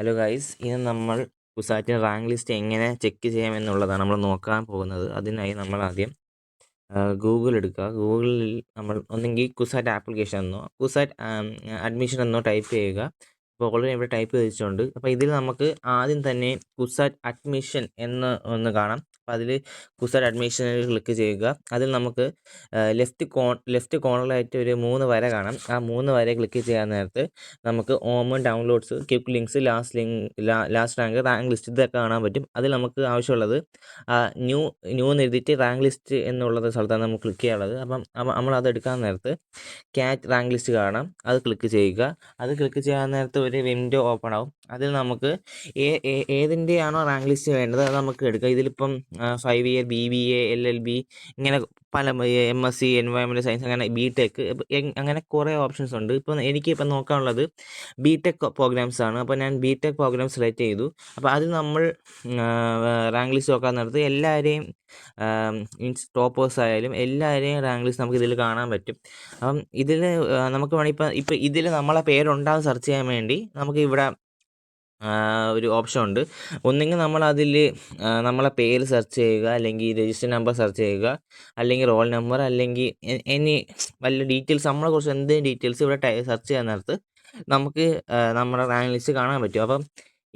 Hello guys ഇന്ന് നമ്മൾ CUSAT rank list എങ്ങനെ ചെക്ക് ചെയ്യാം എന്നുള്ളതാണ് നമ്മൾ നോക്കാൻ പോകുന്നത്. അതിനായി നമ്മൾ ആദ്യം ഗൂഗിൾ എടുക്കുക. ഗൂഗിളിൽ നമ്മൾ ഒന്നെങ്കിൽ കുസാറ്റ് ആപ്ലിക്കേഷൻ എന്നോ കുസാറ്റ് അഡ്മിഷൻ എന്നോ ടൈപ്പ് ചെയ്യുക. അപ്പോൾ ഓൾറെഡി ഇവിടെ ടൈപ്പ് ചെയ്തിട്ടുണ്ട്. അപ്പോൾ ഇതിൽ നമുക്ക് ആദ്യം തന്നെ കുസാറ്റ് അഡ്മിഷൻ എന്ന് ഒന്ന് കാണാം. അപ്പോൾ അതിൽ കുസാർ അഡ്മിഷനിൽ ക്ലിക്ക് ചെയ്യുക. അതിൽ നമുക്ക് ലെഫ്റ്റ് കോൺ ലെഫ്റ്റ് കോർണറിലായിട്ട് ഒരു മൂന്ന് വര കാണാം. ആ മൂന്ന് വര ക്ലിക്ക് ചെയ്യാൻ നേരത്ത് നമുക്ക് ഓമൺ downloads quick links last link last rank rank list ഇതൊക്കെ കാണാൻ പറ്റും. അതിൽ നമുക്ക് ആവശ്യമുള്ളത് ന്യൂ ന്യൂ എന്ന് എഴുതിയിട്ട് റാങ്ക് ലിസ്റ്റ് എന്നുള്ളത് സ്ഥലത്താണ് നമുക്ക് ക്ലിക്ക് ചെയ്യാനുള്ളത്. അപ്പം നമ്മൾ അത് എടുക്കാൻ നേരത്ത് ക്യാറ്റ് റാങ്ക് ലിസ്റ്റ് കാണാം. അത് ക്ലിക്ക് ചെയ്യുക. അത് ക്ലിക്ക് ചെയ്യാൻ നേരത്ത് ഒരു വിൻഡോ ഓപ്പൺ ആവും. അതിൽ നമുക്ക് ഏതിന്റെയാണോ റാങ്ക് ലിസ്റ്റ് വേണ്ടത് അത് നമുക്ക് എടുക്കാം. ഇതിലിപ്പം five year B B A L L B ഇങ്ങനെ പല M S C environment science അങ്ങനെ ബി ടെക് അങ്ങനെ കുറേ ഓപ്ഷൻസ് ഉണ്ട്. ഇപ്പോൾ എനിക്ക് ഇപ്പം നോക്കാനുള്ളത് ബി ടെക് പ്രോഗ്രാംസ് ആണ്. അപ്പോൾ ഞാൻ ബി ടെക് പ്രോഗ്രാം സെലക്ട് ചെയ്തു. അപ്പോൾ അത് നമ്മൾ റാങ്ക് ലിസ്റ്റ് നോക്കാൻ നേരത്ത് എല്ലാവരെയും മീൻസ് ടോപ്പേഴ്സ് ആയാലും എല്ലാവരെയും റാങ്ക് ലിസ്റ്റ് നമുക്ക് ഇതിൽ കാണാൻ പറ്റും. അപ്പം ഇതിൽ നമുക്ക് വേണമെങ്കിൽ ഇപ്പം ഇപ്പം ഇതിൽ നമ്മളെ പേരുണ്ടാകും സെർച്ച് ചെയ്യാൻ വേണ്ടി. നമുക്ക് ഇവിടെ ഒരു ഓപ്ഷൻ ഉണ്ട്. ഒന്നെങ്കിൽ നമ്മൾ അതിൽ നമ്മളെ പേര് സെർച്ച് ചെയ്യുക അല്ലെങ്കിൽ രജിസ്റ്റർ നമ്പർ സെർച്ച് ചെയ്യുക അല്ലെങ്കിൽ റോൾ നമ്പർ അല്ലെങ്കിൽ എനി വല്ല ഡീറ്റെയിൽസ് നമ്മളെ കുറിച്ച് എന്തെങ്കിലും ഡീറ്റെയിൽസ് ഇവിടെ സെർച്ച് ചെയ്യാൻ നേരത്ത് നമുക്ക് നമ്മുടെ റാങ്ക് ലിസ്റ്റ് കാണാൻ പറ്റും. അപ്പം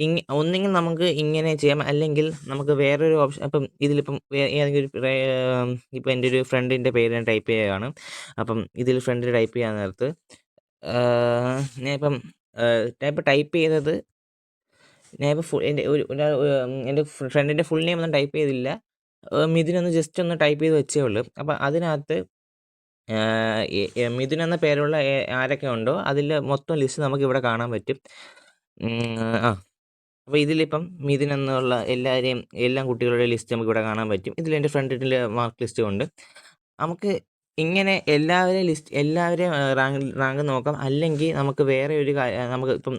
ഇങ്ങ ഒന്നെങ്കിൽ നമുക്ക് ഇങ്ങനെ ചെയ്യാം. അല്ലെങ്കിൽ നമുക്ക് വേറൊരു ഓപ്ഷൻ അപ്പം ഇതിലിപ്പം ഏതെങ്കിലും ഒരു ഇപ്പം എന്റെ ഒരു ഫ്രണ്ടിന്റെ പേര് ഞാൻ ടൈപ്പ് ചെയ്യുകയാണ്. അപ്പം ഇതിൽ ഫ്രണ്ടിൽ ടൈപ്പ് ചെയ്യാൻ നേരത്ത് ഞാൻ ഇപ്പം ടൈപ്പ് ടൈപ്പ് ചെയ്തത് ഞാനിപ്പോൾ ഫുൾ എന്റെ ഒരു എന്റെ ഫ്രണ്ടിന്റെ ഫുൾ നെയിം ഒന്നും ടൈപ്പ് ചെയ്തില്ല. മിഥുൻ ഒന്ന് ജസ്റ്റ് ഒന്ന് ടൈപ്പ് ചെയ്ത് വെച്ചേ ഉള്ളൂ. അപ്പോൾ അതിനകത്ത് മിഥുൻ എന്ന പേരുള്ള ആരൊക്കെ ഉണ്ടോ അതിൽ മൊത്തം ലിസ്റ്റ് നമുക്ക് ഇവിടെ കാണാൻ പറ്റും. ആ. അപ്പോൾ ഇതിലിപ്പം മിഥുൻ എന്നുള്ള എല്ലാവരെയും എല്ലാം കുട്ടികളുടെ ലിസ്റ്റ് നമുക്ക് ഇവിടെ കാണാൻ പറ്റും. ഇതിൽ എന്റെ ഫ്രണ്ടിന്റെ മാർക്ക് ലിസ്റ്റും ഉണ്ട്. നമുക്ക് ഇങ്ങനെ എല്ലാവരെയും ലിസ്റ്റ് എല്ലാവരെയും റാങ്ക് റാങ്ക് നോക്കാം. അല്ലെങ്കിൽ നമുക്ക് വേറെ ഒരു കാര്യം നമുക്ക് ഇപ്പം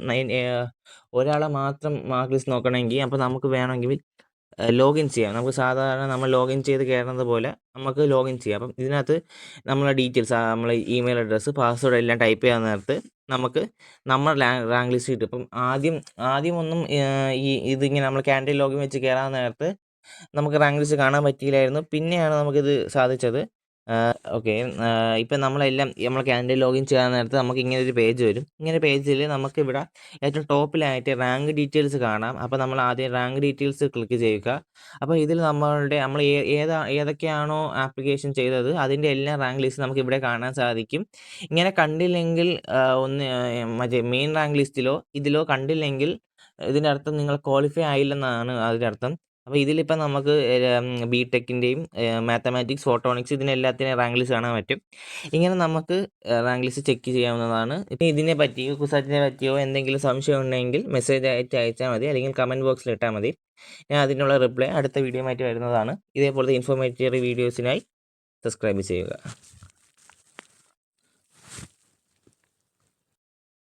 ഒരാളെ മാത്രം മാർക്ക് ലിസ്റ്റ് നോക്കണമെങ്കിൽ അപ്പോൾ നമുക്ക് വേണമെങ്കിൽ ലോഗിൻ ചെയ്യാം. നമുക്ക് സാധാരണ നമ്മൾ ലോഗിൻ ചെയ്ത് കയറുന്നത് പോലെ നമുക്ക് ലോഗിൻ ചെയ്യാം. അപ്പം ഇതിനകത്ത് നമ്മളെ ഡീറ്റെയിൽസ് നമ്മളെ ഇമെയിൽ അഡ്രസ്സ് പാസ്വേഡ് എല്ലാം ടൈപ്പ് ചെയ്യാൻ നേരത്ത് നമുക്ക് നമ്മൾ റാങ്ക് ലിസ്റ്റ് കിട്ടും. അപ്പം ആദ്യം ആദ്യം ഒന്നും ഈ ഇതിങ്ങനെ നമ്മൾ ക്യാൻഡിൽ ലോഗിൻ വെച്ച് കയറാൻ നേരത്ത് നമുക്ക് റാങ്ക് ലിസ്റ്റ് കാണാൻ പറ്റിയില്ലായിരുന്നു. പിന്നെയാണ് നമുക്കിത് സാധിച്ചത്. ഓക്കെ. ഇപ്പം നമ്മളെല്ലാം നമ്മൾ ക്യാൻഡിൽ ലോഗിൻ ചെയ്യാൻ നേരത്ത് നമുക്ക് ഇങ്ങനെ ഒരു പേജ് വരും. ഇങ്ങനെ പേജിൽ നമുക്ക് ഇവിടെ ഏറ്റവും ടോപ്പിലായിട്ട് റാങ്ക് ഡീറ്റെയിൽസ് കാണാം. അപ്പോൾ നമ്മൾ ആദ്യം റാങ്ക് ഡീറ്റെയിൽസ് ക്ലിക്ക് ചെയ്യുക. അപ്പോൾ ഇതിൽ നമ്മളുടെ നമ്മൾ ഏതാ ഏതൊക്കെയാണോ ആപ്ലിക്കേഷൻ ചെയ്തത് അതിന്റെ എല്ലാ റാങ്ക് ലിസ്റ്റ് നമുക്ക് ഇവിടെ കാണാൻ സാധിക്കും. ഇങ്ങനെ കണ്ടില്ലെങ്കിൽ ഒന്ന് മറ്റേ മെയിൻ റാങ്ക് ലിസ്റ്റിലോ ഇതിലോ കണ്ടില്ലെങ്കിൽ ഇതിന്റെ അർത്ഥം നിങ്ങൾ ക്വാളിഫൈ ആയില്ലെന്നാണ് അതിന്റെ അർത്ഥം. അപ്പോൾ ഇതിലിപ്പോൾ നമുക്ക് ബി ടെക്കിന്റെയും മാത്തമാറ്റിക്സ് ഫോട്ടോണിക്സ് ഇതിനെല്ലാത്തിനും റാങ്ക് ലിസ്റ്റ് കാണാൻ പറ്റും. ഇങ്ങനെ നമുക്ക് റാങ്ക് ലിസ്റ്റ് ചെക്ക് ചെയ്യാവുന്നതാണ്. ഇപ്പം ഇതിനെ പറ്റിയോ കുസാറ്റിനെ പറ്റിയോ എന്തെങ്കിലും സംശയം ഉണ്ടെങ്കിൽ മെസ്സേജ് ആയിട്ട് അയച്ചാൽ മതി അല്ലെങ്കിൽ കമന്റ് ബോക്സിൽ ഇട്ടാൽ മതി. ഞാൻ അതിനുള്ള റിപ്ലൈ അടുത്ത വീഡിയോ ആയിട്ട് വരുന്നതാണ്. ഇതേപോലത്തെ ഇൻഫോർമേറ്റീവ് വീഡിയോസിനായി സബ്സ്ക്രൈബ് ചെയ്യുക.